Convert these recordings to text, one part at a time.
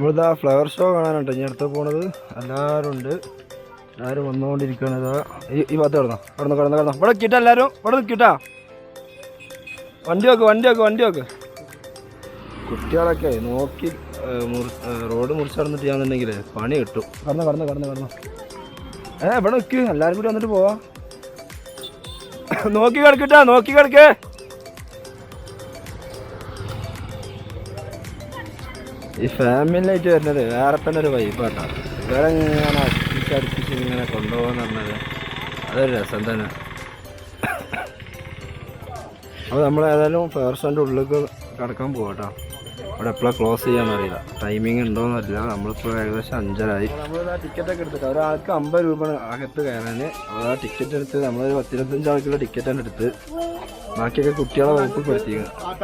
നമ്മളിതാ flower show കാണാനുണ്ട്. ഇനി അടുത്ത് പോണത് എല്ലാവരും ഉണ്ട്. എല്ലാവരും വന്നുകൊണ്ടിരിക്കുകയാണ്. ഇതാ ഈ ഭാഗത്ത് കിടന്നോ. കിടന്നു കിടന്നു കിടന്നു. ഇവിടെ നിൽക്കിട്ടാ എല്ലാവരും. ഇവിടെ നിൽക്കിട്ടാ വണ്ടി വെക്ക് വണ്ടി വെക്ക് വണ്ടി വെക്ക് കുട്ടികളൊക്കെ നോക്കി റോഡ് മുറിച്ച് നടന്നിട്ട് ചെയ്യാന്നുണ്ടെങ്കിൽ പണി കിട്ടും. കടന്നു കടന്നു കടന്നു കടന്നു. ഏ ഇവിടെ നിൽക്ക്. എല്ലാവരും കൂടി വന്നിട്ട് പോവാ. നോക്കി കിടക്കിട്ടാ നോക്കി കിടക്കേ. ഈ ഫാമിലിയായിട്ട് വരുന്നത് വേറെ തന്നെ ഒരു വൈബാട്ടോ വേറെ ഇങ്ങനെ അടുപ്പിച്ച് ഇങ്ങനെ കൊണ്ടുപോകാന്ന് പറഞ്ഞത് അതൊരു രസം തന്നെ. അപ്പോൾ നമ്മൾ ഏതായാലും ഫേർസന്റെ ഉള്ളിലേക്ക് കടക്കാൻ പോകട്ടോ അവിടെ എപ്പോഴാണ് ക്ലോസ് ചെയ്യാന്ന് അറിയില്ല. ടൈമിംഗ് ഉണ്ടോയെന്ന് അറിയില്ല. നമ്മളിപ്പോൾ ഏകദേശം അഞ്ചരായി. നമ്മൾ ആ ടിക്കറ്റൊക്കെ എടുത്തിട്ട് ഒരാൾക്ക് അമ്പത് രൂപ അകത്ത് കയറാൻ അപ്പോൾ ആ ടിക്കറ്റ് എടുത്ത് നമ്മളൊരു പത്തിരുപത്തഞ്ച് ആൾക്കുള്ള ടിക്കറ്റാണ് എടുത്ത്. ബാക്കിയൊക്കെ കുട്ടികളെ വകുപ്പെടുത്തിയിരിക്കുന്നത്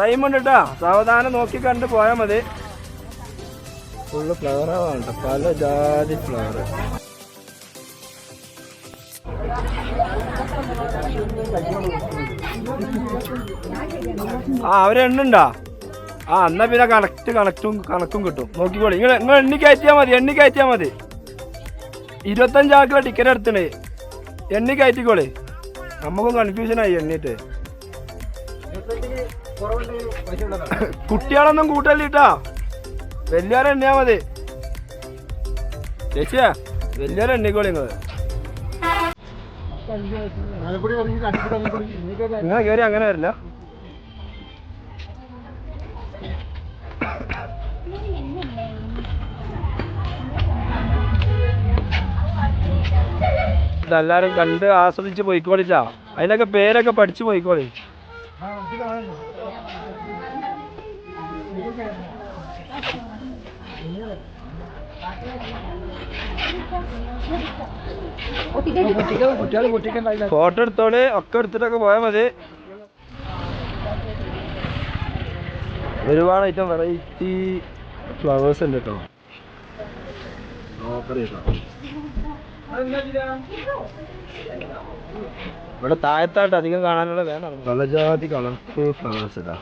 ടൈം ഉണ്ട്. കേട്ടോ സാവധാനം നോക്കി കണ്ട് പോയാൽ മതി. ഫുള്ള് ഫ്ലവറാണ് കേട്ടോ പല ജാതി ഫ്ലവർ ആ അവരെണ്ണുണ്ടോ ആ എന്നാ പിന്നെ കണക്ട് കണക്റ്റും കണക്കും കിട്ടും. നോക്കിക്കോളി. നിങ്ങൾ നിങ്ങൾ എണ്ണി കയറ്റിയാൽ മതി എണ്ണി കയറ്റിയാൽ മതി. ഇരുപത്തഞ്ചാൾക്കുള്ള ടിക്കറ്റ് എടുത്തണേ. എണ്ണി കയറ്റിക്കോളി. നമുക്കും കൺഫ്യൂഷനായി എണ്ണീട്ട് കുട്ടികളൊന്നും കൂട്ടല്ലിട്ടാ വലിയവരെ എണ്ണിയാ മതി. ചേച്ചിയാ വലിയവരെ എണ്ണിക്കോളി നിങ്ങൾ. നിങ്ങൾ കയറി അങ്ങനെ വരില്ല. ഇതെല്ലാരും കണ്ട് ആസ്വദിച്ച് പോയിക്കോളില്ല അതിനൊക്കെ പേരൊക്കെ പഠിച്ചു പോയിക്കോളി. ഫോട്ടോ എടുത്തോളി ഒക്കെ എടുത്തിട്ടൊക്കെ പോയാൽ മതി. ഒരുപാട് ഐറ്റം വെറൈറ്റി ഫ്ലവേഴ്സ് ഉണ്ട് കേട്ടോ ഇവിടെ താഴത്തായിട്ട് അധികം കാണാനുള്ള വേണം. പലജാതി കളർഫുൾ ഫ്ലവേഴ്സ് ഇതാ.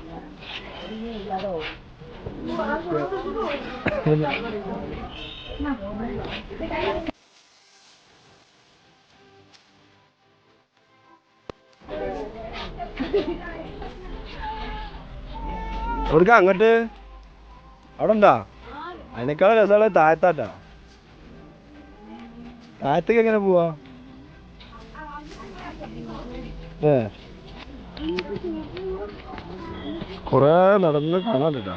എവിടുക്ക അങ്ങോട്ട്? അവിടെ ഉണ്ടാ അതിനേക്കാളും രസമുള്ള താഴത്താട്ടാ താഴത്തേക്ക് എങ്ങനെ പോവാ? ഏ. കൊറേ നടന്ന് കാണാനിട്ടാ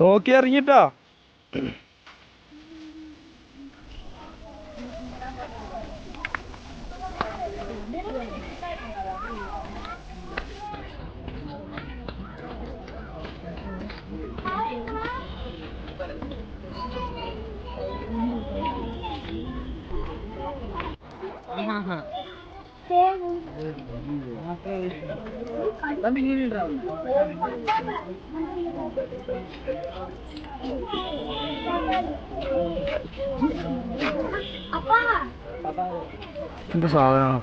നോക്കി ഇറങ്ങിട്ടാ 난 비닐 다운. 아빠. 근데 사야.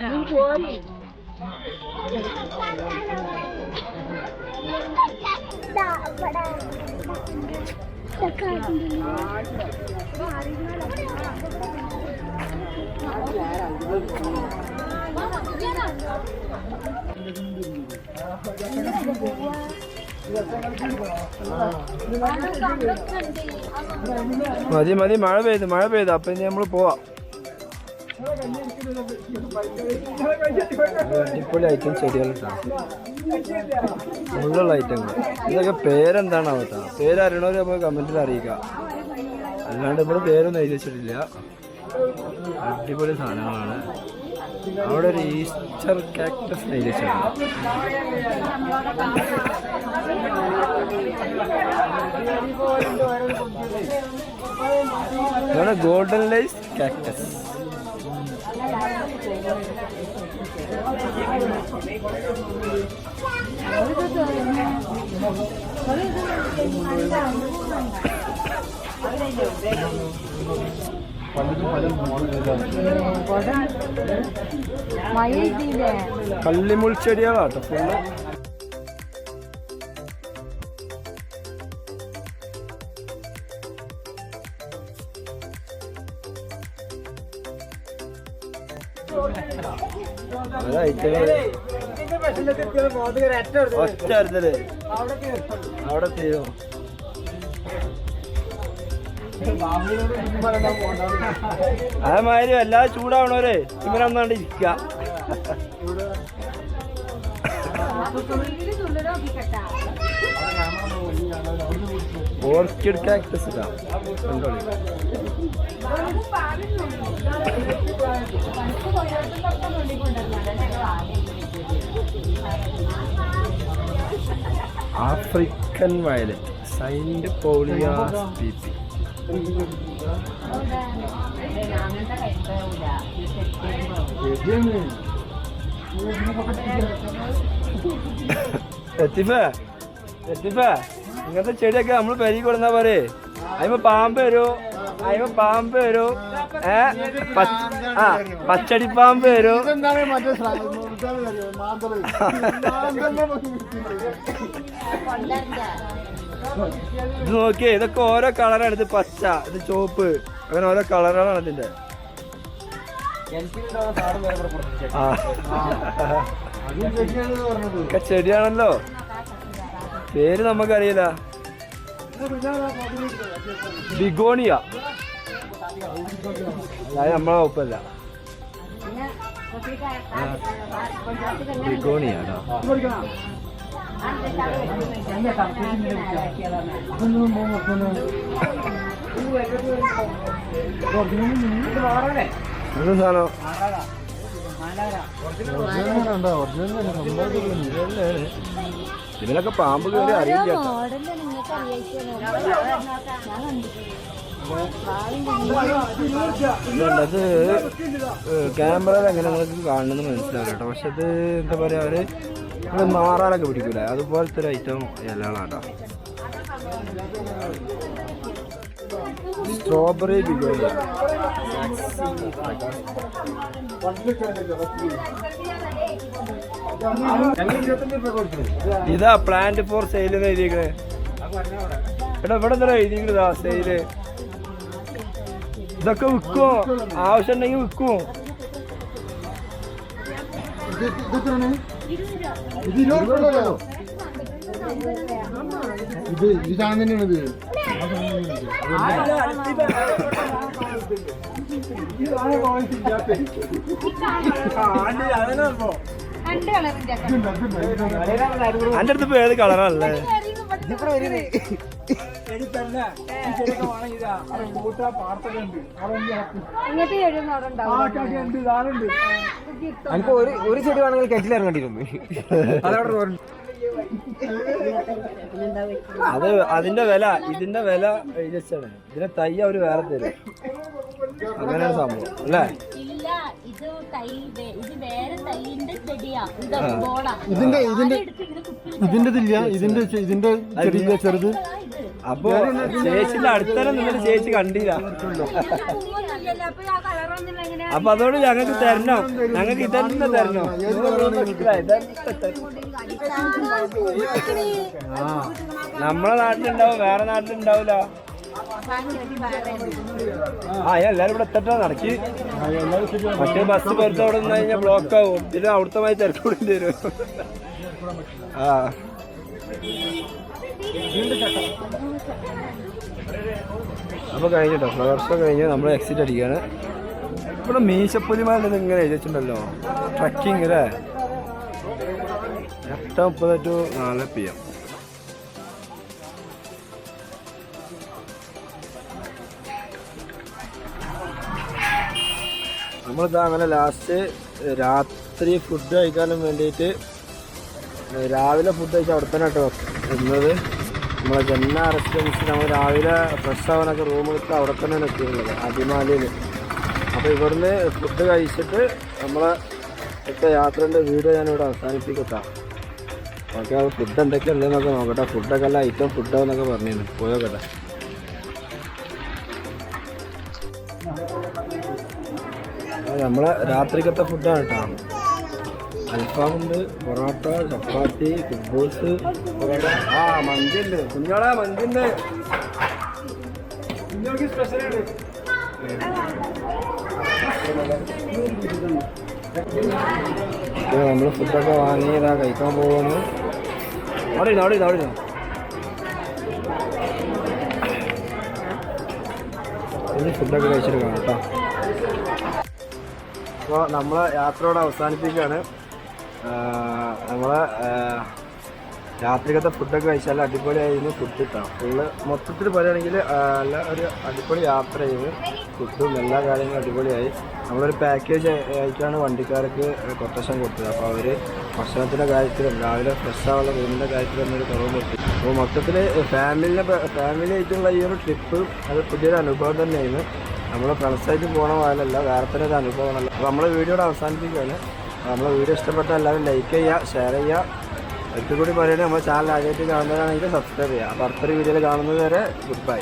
നീ പോയി മതി മതി മഴ പെയ്ത് മഴ പെയ്ത്. അപ്പം നമ്മൾ പോവാം. അടിപൊളി ഐറ്റം ചെടികൾ ഉള്ള ഐറ്റങ്ങൾ ഇതൊക്കെ പേരെന്താണ് അവിടെ പേര് നമ്മൾ കമന്റിൽ അറിയിക്കുക അല്ലാണ്ട് ഇവിടെ പേരൊന്നും എഴുതി വെച്ചിട്ടില്ല. അടിപൊളി സാധനങ്ങളാണ്. അവിടെ ഒരു ഈസ്റ്റർ കാക്ടസ് എഴുതി ഗോൾഡൻ ലൈസ് കാക്ടസ് മഴ ഇതില്ലേ കള്ളിമുൾ ചെടികളാട്ടോ ഫുള്ള് ഒറ്റ അവിടെ തീരും അതേമാതിരി എല്ലാ ചൂടാവണവരെ ഇങ്ങനെ ഒന്നാണ്ട് ഇരിക്കുക ഓർക്കിഡ് കാക്ടസ് ഇതാ. കണ്ടോളി. African violet. സൈൻഡ് പോളിയാ സ്പീപ്പി എത്തിഫേ എത്തിഫേ ഇങ്ങനത്തെ ചെടിയൊക്കെ നമ്മൾ പെരി കൊടുന്നാ പോരെ. അതിമ പാമ്പ് വരൂ അതിമ പാമ്പ് വരൂ ഏ ആ പച്ചടി പാമ്പ് വരൂ. ഇത് നോക്കിയേ ഇതൊക്കെ ഓരോ കളറാണ് ഇത് പച്ച ഇത് ചോപ്പ് അങ്ങനെ ഓരോ കളറുകളാണ് ഇതിന്റെ. ആ. ചെടിയാണല്ലോ. പേര് നമുക്കറിയില്ല. ബിഗോണിയ. നമ്മളെ ഒപ്പല്ല. ബിഗോണിയാണോ സാധനം? ഇതിലൊക്കെ പാമ്പ് കയറി അറിയില്ല അത് ക്യാമറയിൽ എങ്ങനെ നിങ്ങൾക്ക് കാണണമെന്ന് മനസ്സിലാവില്ല കേട്ടോ. പക്ഷെ അത് എന്താ പറയുക അവർ മാറാനൊക്കെ പിടിക്കൂല? അതുപോലത്തെ ഒരു ഐറ്റം ഇലകളാട്ടോ സ്ട്രോബെറി ബിരിയാണി. ഇതാ പ്ലാന്റ് ഫോർ സെയിൽ എന്ന് എഴുതിയേക്കണേ. എടാ ഇവിടെ എന്താ എഴുതിയേക്കണതാ? സെയിൽ ഇതൊക്കെ വിൽക്കുമോ ആവശ്യം ഉണ്ടെങ്കിൽ വിൽക്കുമോ ഇത് ഇത് എത്രയാണ്? ഇത് ഇരുപത് രൂപയല്ലോ. ഇത് ഇത് ഇങ്ങനത്തെ ചെടിയൊന്നും അവിടെ ഉണ്ടാവും എനിക്ക് ഒരു ഒരു ചെടി വേണമെങ്കിൽ കെറ്റിൽ ഇറങ്ങേണ്ടിയിരുന്നു അത് അതിന്റെ വില ഇതിന്റെ വില ഇതിന്റെ തൈ അവർ വേറെ തരും. അങ്ങനെയാണ് സംഭവം അല്ലേ? ഇല്ല ഇത് തൈ വേ- ഇത് വേറെ തൈന്റെ ചെടിയാ. ഇത് ബോളാ. ഇതിന്റെ ഇതിന്റെ ഇതിന്റെ ഇതില്ല ഇതിന്റെ ഇതിന്റെ ചെടിയില്ല ചെറുത്. അപ്പൊ ചേച്ചിന്റെ അടുത്തന്നെ നിങ്ങൾ ചേച്ചി കണ്ടില്ല. അപ്പൊ അതോട് ഞങ്ങൾക്ക് തരണോ. ഞങ്ങൾക്ക് ഇതന്നെ തരണോ. തരണം. നമ്മളെ നാട്ടിലുണ്ടാവും വേറെ നാട്ടിലുണ്ടാവില്ല ആ എല്ലാരും ഇവിടെ എത്തട്ടെ നടക്കി. മറ്റേ ബസ് പുറത്ത് അവിടെ നിന്ന് കഴിഞ്ഞാൽ ബ്ലോക്ക് ആവും. ഇതിന് അവിടുത്തെ മായി തിരക്കൂടേണ്ടി വരും. ആ. അപ്പോൾ കഴിഞ്ഞിട്ടോ ഫ്ലവർ ഷോ കഴിഞ്ഞ് നമ്മൾ എക്സിറ്റ് അടിക്കുകയാണ് ഇവിടെ മീശപ്പുലിമാരുടെ ഇങ്ങനെ എഴുതിട്ടുണ്ടല്ലോ ട്രക്കിംഗ് അല്ലേ? എട്ട് മുപ്പത് ടു നാല് പി എം നമ്മളിതാ അങ്ങനെ ലാസ്റ്റ് രാത്രി ഫുഡ് കഴിക്കാനും വേണ്ടിയിട്ട് രാവിലെ ഫുഡ് കഴിച്ചാൽ അവിടെ തന്നെ കേട്ടോ എന്നത് നമ്മളെ ജന്ന റെസ്റ്റോറൻസ് നമ്മൾ രാവിലെ ഫ്രഷ് ആവാനൊക്കെ റൂം എടുത്ത് അവിടെ തന്നെ എത്തിയിട്ടുള്ളത് അടിമാലിയിൽ അപ്പോൾ ഇവിടുന്ന് ഫുഡ് കഴിച്ചിട്ട് നമ്മളെ ഇപ്പം യാത്രേന്റെ വീഡിയോ ഞാനിവിടെ അവസാനിപ്പിക്കട്ടാ. ഓക്കെ ഫുഡ് എന്തൊക്കെയുള്ളതെന്നൊക്കെ നോക്കട്ടെ. ഫുഡൊക്കെ അല്ല ഐറ്റം ഫുഡാന്നൊക്കെ പറഞ്ഞിരുന്നു. പോയോക്കട്ടെ. നമ്മളെ രാത്രിക്കത്തെ ഫുഡാണ് കേട്ടോ അൽഫാമുണ്ട് പൊറോട്ട ചപ്പാത്തി കുബൂസ് ആ മന്തിയുണ്ട് കുഞ്ഞോളെ മന്തിയുണ്ട് കുഞ്ഞോൾക്ക് സ്പെഷ്യലുണ്ട് നമ്മൾ ഫുഡൊക്കെ വാങ്ങി ഇതാ കഴിക്കാൻ പോകുന്നു അവിടെ അവിടെ ഇരുന്നോ അവിടെ ഇരുന്നോ. ഫുഡൊക്കെ കഴിച്ചിട്ട് കാണാം കേട്ടോ അപ്പോൾ നമ്മളെ യാത്രയോട് അവസാനിപ്പിക്കുകയാണ്. നമ്മളെ രാത്രിക്കത്തെ ഫുഡൊക്കെ കഴിച്ചാൽ അടിപൊളിയായിരുന്നു ഫുഡ് കിട്ടാം ഫുള്ള് മൊത്തത്തിൽ പറയുകയാണെങ്കിൽ നല്ല ഒരു അടിപൊളി യാത്ര ചെയ്ത് ഫുഡും എല്ലാ കാര്യങ്ങളും അടിപൊളിയായി. നമ്മളൊരു പാക്കേജ് ആയിട്ടാണ് വണ്ടിക്കാർക്ക് കൊട്ടേഷൻ കൊടുത്തത്. അപ്പോൾ അവർ ഭക്ഷണത്തിന്റെ കാര്യത്തിലും രാവിലെ ഫ്രഷ് ആവുള്ള റൂമിന്റെ കാര്യത്തിലും ഒരു കുറവ് കൊടുത്തു അപ്പോൾ മൊത്തത്തിൽ ഫാമിലിനെ ഫാമിലി ആയിട്ടുള്ള ഈ ഒരു ട്രിപ്പ് അത് പുതിയൊരു അനുഭവം തന്നെയായിരുന്നു. നമ്മൾ ഫ്രണ്ട്സായിട്ട് പോകണ പോലല്ല വേറെ തന്നെ ഒരു അനുഭവമാണല്ലോ അപ്പോൾ നമ്മളെ വീഡിയോയുടെ അവസാനിപ്പിക്കുകയാണ്. നമ്മളെ വീഡിയോ ഇഷ്ടപ്പെട്ട എല്ലാവരും ലൈക്ക് ചെയ്യുക ഷെയർ ചെയ്യുക. ഒരിക്കൽ കൂടി പറയുന്നത് നമ്മുടെ ചാനൽ ആദ്യമായിട്ട് കാണുന്നതാണെങ്കിൽ സബ്സ്ക്രൈബ് ചെയ്യുക. അപ്പോൾ അടുത്തൊരു വീഡിയോയിൽ കാണുന്നത് വരെ ഗുഡ് ബൈ